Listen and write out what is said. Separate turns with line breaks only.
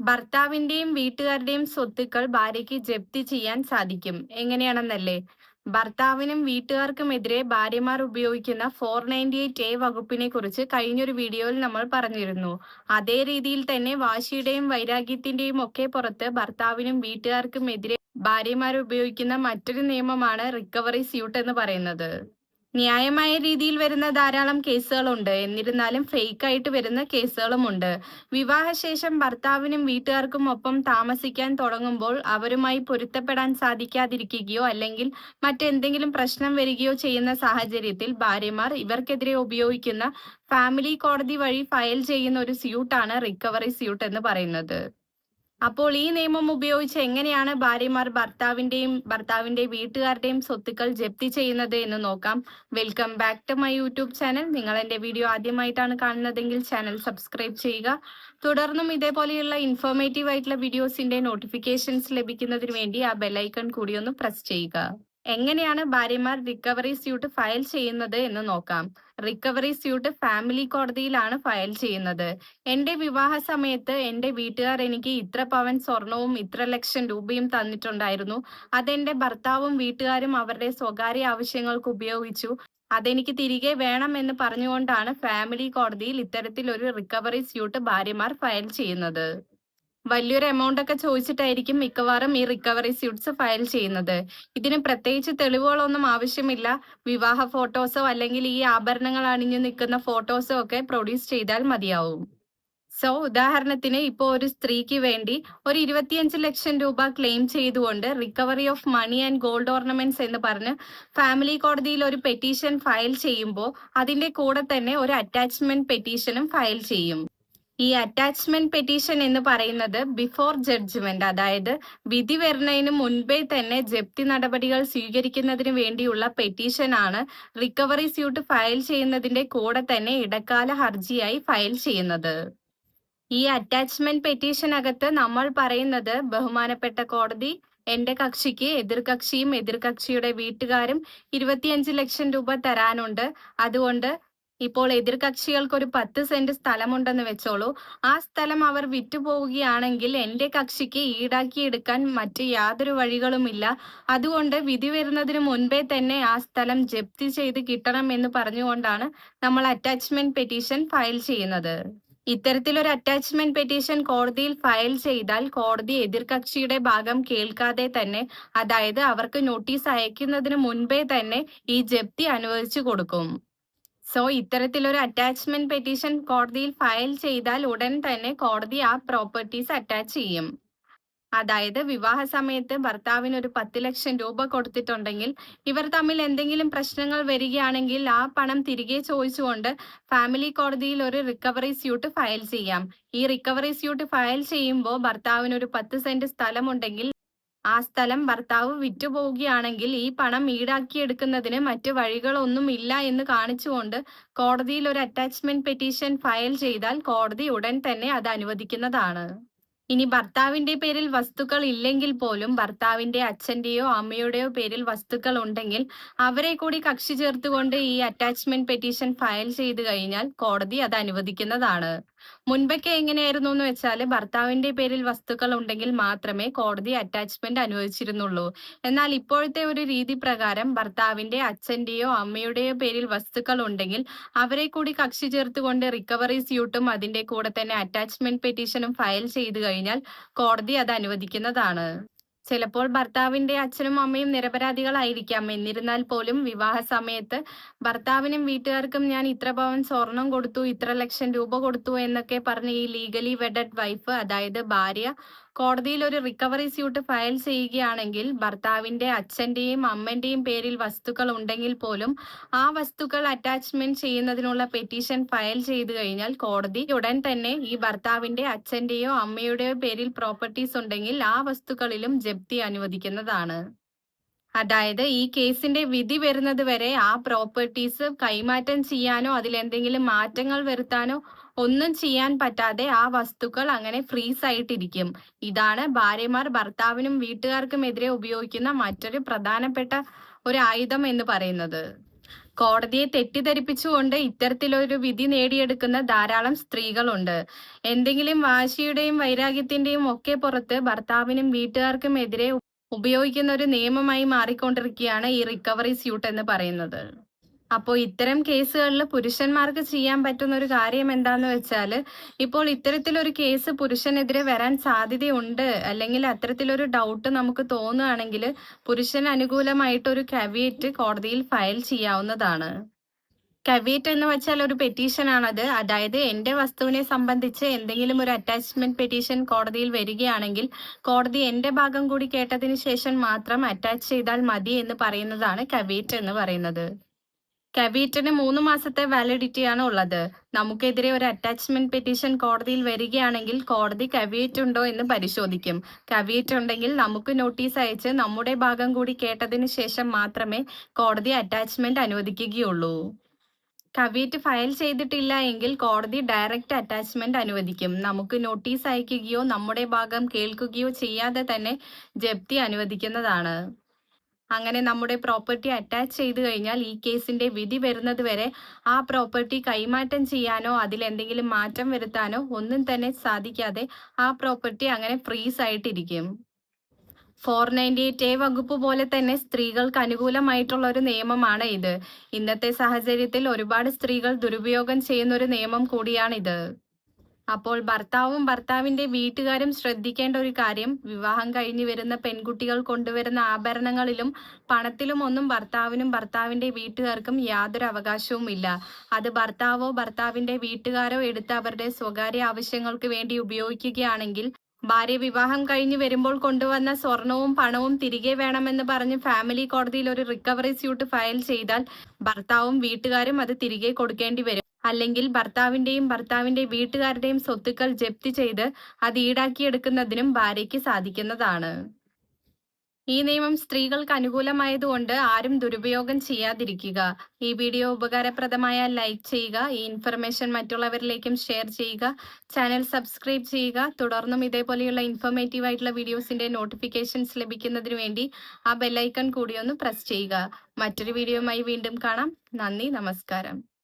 ഭർത്താവിന്റെയും വീട്ടുകാരുടെയും സ്വത്തുക്കൾ ഭാര്യയ്ക്ക് ജപ്തി ചെയ്യാൻ സാധിക്കും. എങ്ങനെയാണെന്നല്ലേ? ഭർത്താവിനും വീട്ടുകാർക്കുമെതിരെ ഭാര്യമാർ ഉപയോഗിക്കുന്ന ഫോർ നയന്റി എയ്റ്റ് എ വകുപ്പിനെ കുറിച്ച് കഴിഞ്ഞൊരു വീഡിയോയിൽ നമ്മൾ പറഞ്ഞിരുന്നു. അതേ രീതിയിൽ തന്നെ വാശിയുടെയും വൈരാഗ്യത്തിന്റെയും ഒക്കെ പുറത്ത് ഭർത്താവിനും വീട്ടുകാർക്കുമെതിരെ ഭാര്യമാർ ഉപയോഗിക്കുന്ന മറ്റൊരു നിയമമാണ് റിക്കവറി സ്യൂട്ട് എന്ന് പറയുന്നത്. ന്യായമായ രീതിയിൽ വരുന്ന ധാരാളം കേസുകളുണ്ട്. എന്നിരുന്നാലും ഫേക്ക് ആയിട്ട് വരുന്ന കേസുകളുമുണ്ട്. വിവാഹശേഷം ഭർത്താവിനും വീട്ടുകാർക്കും ഒപ്പം താമസിക്കാൻ തുടങ്ങുമ്പോൾ അവരുമായി പൊരുത്തപ്പെടാൻ സാധിക്കാതിരിക്കുകയോ അല്ലെങ്കിൽ മറ്റെന്തെങ്കിലും പ്രശ്നം വരികയോ ചെയ്യുന്ന സാഹചര്യത്തിൽ ഭാര്യമാർ ഇവർക്കെതിരെ ഉപയോഗിക്കുന്ന ഫാമിലി കോടതി വഴി ഫയൽ ചെയ്യുന്ന ഒരു സ്യൂട്ടാണ് റിക്കവറി സ്യൂട്ട് എന്ന് പറയുന്നത്. അപ്പോൾ ഈ നിയമം ഉപയോഗിച്ച് എങ്ങനെയാണ് ഭാര്യമാർ ഭർത്താവിന്റെയും ഭർത്താവിന്റെ വീട്ടുകാരുടെയും സ്വത്തുക്കൾ ജപ്തി ചെയ്യുന്നത് എന്ന് നോക്കാം. Welcome back to my YouTube channel നിങ്ങൾ എന്റെ വീഡിയോ ആദ്യമായിട്ടാണ് കാണുന്നതെങ്കിൽ ചാനൽ സബ്സ്ക്രൈബ് ചെയ്യുക. തുടർന്നും ഇതേപോലെയുള്ള ഇൻഫോർമേറ്റീവ് ആയിട്ടുള്ള വീഡിയോസിന്റെ നോട്ടിഫിക്കേഷൻസ് ലഭിക്കുന്നതിന് വേണ്ടി ആ ബെല്ലൈക്കൺ കൂടി ഒന്ന് പ്രസ് ചെയ്യുക. എങ്ങനെയാണ് ഭാര്യമാർ റിക്കവറി സ്യൂട്ട് ഫയൽ ചെയ്യുന്നത് എന്ന് നോക്കാം. റിക്കവറി സ്യൂട്ട് ഫാമിലി കോടതിയിലാണ് ഫയൽ ചെയ്യുന്നത്. എന്റെ വിവാഹ സമയത്ത് എന്റെ വീട്ടുകാർ എനിക്ക് ഇത്ര പവൻ സ്വർണവും ഇത്ര ലക്ഷം രൂപയും തന്നിട്ടുണ്ടായിരുന്നു. അതെന്റെ ഭർത്താവും വീട്ടുകാരും അവരുടെ സ്വകാര്യ ആവശ്യങ്ങൾക്ക് ഉപയോഗിച്ചു. അതെനിക്ക് തിരികെ വേണം എന്ന് പറഞ്ഞുകൊണ്ടാണ് ഫാമിലി കോടതിയിൽ ഇത്തരത്തിലൊരു റിക്കവറി സ്യൂട്ട് ഭാര്യമാർ ഫയൽ ചെയ്യുന്നത്. വലിയൊരു എമൗണ്ട് ഒക്കെ ചോദിച്ചിട്ടായിരിക്കും മിക്കവാറും ഈ റിക്കവറി സ്യൂട്ട്സ് ഫയൽ ചെയ്യുന്നത്. ഇതിന് പ്രത്യേകിച്ച് തെളിവുകളൊന്നും ആവശ്യമില്ല. വിവാഹ ഫോട്ടോസോ അല്ലെങ്കിൽ ഈ ആഭരണങ്ങൾ അണിഞ്ഞു നിൽക്കുന്ന ഫോട്ടോസോ ഒക്കെ പ്രൊഡ്യൂസ് ചെയ്താൽ മതിയാവും. സോ ഉദാഹരണത്തിന് ഇപ്പോൾ ഒരു സ്ത്രീക്ക് വേണ്ടി ഒരു ഇരുപത്തിയഞ്ച് ലക്ഷം രൂപ ക്ലെയിം ചെയ്തുകൊണ്ട് recovery of money and gold ornaments എന്ന് പറഞ്ഞ് ഫാമിലി കോടതിയിൽ ഒരു പെറ്റീഷൻ ഫയൽ ചെയ്യുമ്പോൾ അതിന്റെ കൂടെ തന്നെ ഒരു അറ്റാച്ച്മെന്റ് പെറ്റീഷനും ഫയൽ ചെയ്യും. ഈ അറ്റാച്ച്മെന്റ് പെറ്റീഷൻ എന്ന് പറയുന്നത് ബിഫോർ ജഡ്ജ്മെന്റ് അതായത് വിധി വരുന്നതിന് മുൻപേ തന്നെ ജപ്തി നടപടികൾ സ്വീകരിക്കുന്നതിന് വേണ്ടിയുള്ള പെറ്റീഷൻ ആണ് റിക്കവറി സ്യൂട്ട് ഫയൽ ചെയ്യുന്നതിന്റെ കൂടെ തന്നെ ഇടക്കാല ഹർജിയായി ഫയൽ ചെയ്യുന്നത്. ഈ അറ്റാച്ച്മെന്റ് പെറ്റീഷനകത്ത് നമ്മൾ പറയുന്നത് ബഹുമാനപ്പെട്ട കോടതി എന്റെ കക്ഷിക്ക് എതിർകക്ഷിയും എതിർകക്ഷിയുടെ വീട്ടുകാരും ഇരുപത്തിയഞ്ച് ലക്ഷം രൂപ തരാനുണ്ട്. അതുകൊണ്ട് ഇപ്പോൾ എതിർകക്ഷികൾക്ക് ഒരു പത്ത് സെന്റ് സ്ഥലമുണ്ടെന്ന് വെച്ചോളൂ. ആ സ്ഥലം അവർ വിറ്റുപോവുകയാണെങ്കിൽ എന്റെ കക്ഷിക്ക് ഈടാക്കിയെടുക്കാൻ മറ്റ് യാതൊരു വഴികളുമില്ല. അതുകൊണ്ട് വിധി വരുന്നതിന് മുൻപേ തന്നെ ആ സ്ഥലം ജപ്തി ചെയ്ത് കിട്ടണം എന്ന് പറഞ്ഞുകൊണ്ടാണ് നമ്മൾ അറ്റാച്ച്മെന്റ് പെറ്റീഷൻ ഫയൽ ചെയ്യുന്നത്. ഇത്തരത്തിലൊരു അറ്റാച്ച്മെന്റ് പെറ്റീഷൻ കോടതിയിൽ ഫയൽ ചെയ്താൽ കോടതി എതിർകക്ഷിയുടെ ഭാഗം കേൾക്കാതെ തന്നെ അതായത് അവർക്ക് നോട്ടീസ് അയക്കുന്നതിന് മുൻപേ തന്നെ ഈ ജപ്തി അനുവദിച്ചു കൊടുക്കും. സോ ഇത്തരത്തിലൊരു അറ്റാച്ച്മെന്റ് പെറ്റീഷൻ കോടതിയിൽ ഫയൽ ചെയ്താൽ ഉടൻ തന്നെ കോടതി ആ പ്രോപ്പർട്ടീസ് അറ്റാച്ച് ചെയ്യും. അതായത് വിവാഹ സമയത്ത് ഭർത്താവിന് ഒരു പത്ത് ലക്ഷം രൂപ കൊടുത്തിട്ടുണ്ടെങ്കിൽ ഇവർ തമ്മിൽ എന്തെങ്കിലും പ്രശ്നങ്ങൾ വരികയാണെങ്കിൽ ആ പണം തിരികെ ചോദിച്ചുകൊണ്ട് ഫാമിലി കോടതിയിൽ ഒരു റിക്കവറി സ്യൂട്ട് ഫയൽ ചെയ്യാം. ഈ റിക്കവറി സ്യൂട്ട് ഫയൽ ചെയ്യുമ്പോൾ ഭർത്താവിന് ഒരു പത്ത് സെന്റ് സ്ഥലമുണ്ടെങ്കിൽ ആ സ്ഥലം ഭർത്താവ് വിറ്റുപോവുകയാണെങ്കിൽ ഈ പണം ഈടാക്കിയെടുക്കുന്നതിന് മറ്റു വഴികളൊന്നും ഇല്ല എന്ന് കാണിച്ചുകൊണ്ട് കോടതിയിൽ ഒരു അറ്റാച്ച്മെന്റ് പെറ്റീഷൻ ഫയൽ ചെയ്താൽ കോടതി ഉടൻ തന്നെ അത് അനുവദിക്കുന്നതാണ്. ഇനി ഭർത്താവിന്റെ പേരിൽ വസ്തുക്കൾ ഇല്ലെങ്കിൽ പോലും ഭർത്താവിന്റെ അച്ഛന്റെയോ അമ്മയുടെയോ പേരിൽ വസ്തുക്കൾ ഉണ്ടെങ്കിൽ അവരെ കൂടി കക്ഷി ചേർത്തുകൊണ്ട് ഈ അറ്റാച്ച്മെന്റ് പെറ്റീഷൻ ഫയൽ ചെയ്തു കഴിഞ്ഞാൽ കോടതി അത് അനുവദിക്കുന്നതാണ്. മുൻപൊക്കെ എങ്ങനെയായിരുന്നു എന്ന് വെച്ചാൽ ഭർത്താവിന്റെ പേരിൽ വസ്തുക്കൾ ഉണ്ടെങ്കിൽ മാത്രമേ കോടതി അറ്റാച്ച്മെന്റ് അനുവദിച്ചിരുന്നുള്ളൂ. എന്നാൽ ഇപ്പോഴത്തെ ഒരു രീതി പ്രകാരം ഭർത്താവിന്റെ അച്ഛന്റെയോ അമ്മയുടെയോ പേരിൽ വസ്തുക്കൾ ഉണ്ടെങ്കിൽ അവരെ കൂടി കക്ഷി ചേർത്തുകൊണ്ട് റിക്കവറി സ്യൂട്ടും അതിന്റെ കൂടെ തന്നെ അറ്റാച്ച്മെന്റ് പെറ്റീഷനും ഫയൽ ചെയ്തു കഴിഞ്ഞാൽ കോടതി അത് അനുവദിക്കുന്നതാണ്. ചിലപ്പോൾ ഭർത്താവിന്റെ അച്ഛനും അമ്മയും നിരപരാധികളായിരിക്കാം. എന്നിരുന്നാൽ പോലും വിവാഹ സമയത്ത് ഭർത്താവിനും വീട്ടുകാർക്കും ഞാൻ ഇത്ര പവൻ സ്വർണം കൊടുത്തു ഇത്ര ലക്ഷം രൂപ കൊടുത്തു എന്നൊക്കെ പറഞ്ഞ് ഈ ലീഗലി വെഡഡ് വൈഫ് അതായത് ഭാര്യ കോടതിയിൽ ഒരു റിക്കവറി സ്യൂട്ട് ഫയൽ ചെയ്യുകയാണെങ്കിൽ ഭർത്താവിന്റെ അച്ഛന്റെയും അമ്മന്റെയും പേരിൽ വസ്തുക്കൾ ഉണ്ടെങ്കിൽ പോലും ആ വസ്തുക്കൾ അറ്റാച്ച്മെന്റ് ചെയ്യുന്നതിനുള്ള പെറ്റീഷൻ ഫയൽ ചെയ്തു കഴിഞ്ഞാൽ കോടതി ഉടൻ തന്നെ ഈ ഭർത്താവിന്റെ അച്ഛന്റെയോ അമ്മയുടെയോ പേരിൽ പ്രോപ്പർട്ടീസ് ഉണ്ടെങ്കിൽ ആ വസ്തുക്കളിലും ജപ്തി അനുവദിക്കുന്നതാണ്. അതായത് ഈ കേസിന്റെ വിധി വരുന്നത് വരെ ആ പ്രോപ്പർട്ടീസ് കൈമാറ്റം ചെയ്യാനോ അതിലെന്തെങ്കിലും മാറ്റങ്ങൾ വരുത്താനോ ഒന്നും ചെയ്യാൻ പറ്റാതെ ആ വസ്തുക്കൾ അങ്ങനെ ഫ്രീസ് ആയിട്ടിരിക്കും. ഇതാണ് ഭാര്യമാർ ഭർത്താവിനും വീട്ടുകാർക്കും എതിരെ ഉപയോഗിക്കുന്ന മറ്റൊരു പ്രധാനപ്പെട്ട ഒരു ആയുധം എന്ന് പറയുന്നത്. കോടതിയെ തെറ്റിദ്ധരിപ്പിച്ചുകൊണ്ട് ഇത്തരത്തിലൊരു വിധി നേടിയെടുക്കുന്ന ധാരാളം സ്ത്രീകളുണ്ട്. എന്തെങ്കിലും വാശിയുടെയും വൈരാഗ്യത്തിന്റെയും ഒക്കെ പുറത്ത് ഭർത്താവിനും വീട്ടുകാർക്കും എതിരെ ഉപയോഗിക്കുന്ന ഒരു നിയമമായി മാറിക്കൊണ്ടിരിക്കുകയാണ് ഈ റിക്കവറി സ്യൂട്ട് എന്ന് പറയുന്നത്. അപ്പോൾ ഇത്തരം കേസുകളിൽ പുരുഷന്മാർക്ക് ചെയ്യാൻ പറ്റുന്ന ഒരു കാര്യം എന്താന്ന് വെച്ചാൽ ഇപ്പോൾ ഇത്തരത്തിലൊരു കേസ് പുരുഷനെതിരെ വരാൻ സാധ്യതയുണ്ട്. അല്ലെങ്കിൽ അത്തരത്തിലൊരു ഡൗട്ട് നമുക്ക് തോന്നുകയാണെങ്കിൽ പുരുഷന് അനുകൂലമായിട്ട് ഒരു കവിയറ്റ് കോടതിയിൽ ഫയൽ ചെയ്യാവുന്നതാണ്. കവിയറ്റ് എന്ന് വെച്ചാൽ ഒരു പെറ്റീഷൻ ആണത്. അതായത് എന്റെ വസ്തുവിനെ സംബന്ധിച്ച് എന്തെങ്കിലും ഒരു അറ്റാച്ച്മെന്റ് പെറ്റീഷൻ കോടതിയിൽ വരികയാണെങ്കിൽ കോടതി എന്റെ ഭാഗം കൂടി കേട്ടതിന് ശേഷം മാത്രം അറ്റാച്ച് ചെയ്താൽ മതി എന്ന് പറയുന്നതാണ് കവേറ്റ് എന്ന് പറയുന്നത്. കവീറ്റിന് മൂന്ന് മാസത്തെ വാലിഡിറ്റി ആണ് ഉള്ളത്. നമുക്കെതിരെ ഒരു അറ്റാച്ച്മെന്റ് പെറ്റീഷൻ കോടതിയിൽ വരികയാണെങ്കിൽ കോടതി കവിയേറ്റ് ഉണ്ടോ എന്ന് പരിശോധിക്കും. കവിയേറ്റ് ഉണ്ടെങ്കിൽ നമുക്ക് നോട്ടീസ് അയച്ച് നമ്മുടെ ഭാഗം കൂടി കേട്ടതിന് ശേഷം മാത്രമേ കോടതി അറ്റാച്ച്മെന്റ് അനുവദിക്കുകയുള്ളൂ. കവിയേറ്റ് ഫയൽ ചെയ്തിട്ടില്ല എങ്കിൽ കോടതി ഡയറക്റ്റ് അറ്റാച്ച്മെന്റ് അനുവദിക്കും. നമുക്ക് നോട്ടീസ് അയക്കുകയോ നമ്മുടെ ഭാഗം കേൾക്കുകയോ ചെയ്യാതെ തന്നെ ജപ്തി അനുവദിക്കുന്നതാണ്. അങ്ങനെ നമ്മുടെ പ്രോപ്പർട്ടി അറ്റാച്ച് ചെയ്തു കഴിഞ്ഞാൽ ഈ കേസിന്റെ വിധി വരുന്നത് വരെ ആ പ്രോപ്പർട്ടി കൈമാറ്റം ചെയ്യാനോ അതിൽ എന്തെങ്കിലും മാറ്റം വരുത്താനോ ഒന്നും തന്നെ സാധിക്കാതെ ആ പ്രോപ്പർട്ടി അങ്ങനെ ഫ്രീസ് ആയിട്ടിരിക്കും ഫോർ നയന്റി എയ്റ്റ് എ വകുപ്പ് പോലെ തന്നെ സ്ത്രീകൾക്ക് അനുകൂലമായിട്ടുള്ള ഒരു നിയമമാണ് ഇത്. ഇന്നത്തെ സാഹചര്യത്തിൽ ഒരുപാട് സ്ത്രീകൾ ദുരുപയോഗം ചെയ്യുന്ന ഒരു നിയമം കൂടിയാണിത്. അപ്പോൾ ഭർത്താവും ഭർത്താവിന്റെ വീട്ടുകാരും ശ്രദ്ധിക്കേണ്ട ഒരു കാര്യം വിവാഹം കഴിഞ്ഞു വരുന്ന പെൺകുട്ടികൾ കൊണ്ടുവരുന്ന ആഭരണങ്ങളിലും പണത്തിലും ഒന്നും ഭർത്താവിനും ഭർത്താവിന്റെ വീട്ടുകാർക്കും യാതൊരു അവകാശവും ഇല്ല അത് ഭർത്താവോ ഭർത്താവിന്റെ വീട്ടുകാരോ എടുത്ത് അവരുടെ സ്വകാര്യ ആവശ്യങ്ങൾക്ക് വേണ്ടി ഉപയോഗിക്കുകയാണെങ്കിൽ ഭാര്യ വിവാഹം കഴിഞ്ഞ് വരുമ്പോൾ കൊണ്ടുവന്ന സ്വർണവും പണവും തിരികെ വേണമെന്ന് പറഞ്ഞ് ഫാമിലി കോടതിയിൽ ഒരു റിക്കവറി സ്യൂട്ട് ഫയൽ ചെയ്താൽ ഭർത്താവും വീട്ടുകാരും അത് തിരികെ കൊടുക്കേണ്ടി വരും. അല്ലെങ്കിൽ ഭർത്താവിന്റെയും ഭർത്താവിന്റെ വീട്ടുകാരുടെയും സ്വത്തുക്കൾ ജപ്തി ചെയ്ത് അത് ഈടാക്കിയെടുക്കുന്നതിനും ഭാര്യയ്ക്ക് സാധിക്കുന്നതാണ്. ഈ നിയമം സ്ത്രീകൾക്ക് അനുകൂലമായതുകൊണ്ട് ആരും ദുരുപയോഗം ചെയ്യാതിരിക്കുക. ഈ വീഡിയോ ഉപകാരപ്രദമായ ലൈക്ക് ചെയ്യുക ഈ ഇൻഫർമേഷൻ മറ്റുള്ളവരിലേക്കും ഷെയർ ചെയ്യുക ചാനൽ സബ്സ്ക്രൈബ് ചെയ്യുക. തുടർന്നും ഇതേപോലെയുള്ള ഇൻഫോർമേറ്റീവ് ആയിട്ടുള്ള വീഡിയോസിന്റെ നോട്ടിഫിക്കേഷൻസ് ലഭിക്കുന്നതിന് വേണ്ടി ആ ബെല്ലൈക്കൺ കൂടി ഒന്ന് പ്രസ് ചെയ്യുക. മറ്റൊരു വീഡിയോയുമായി വീണ്ടും കാണാം. നന്ദി നമസ്കാരം.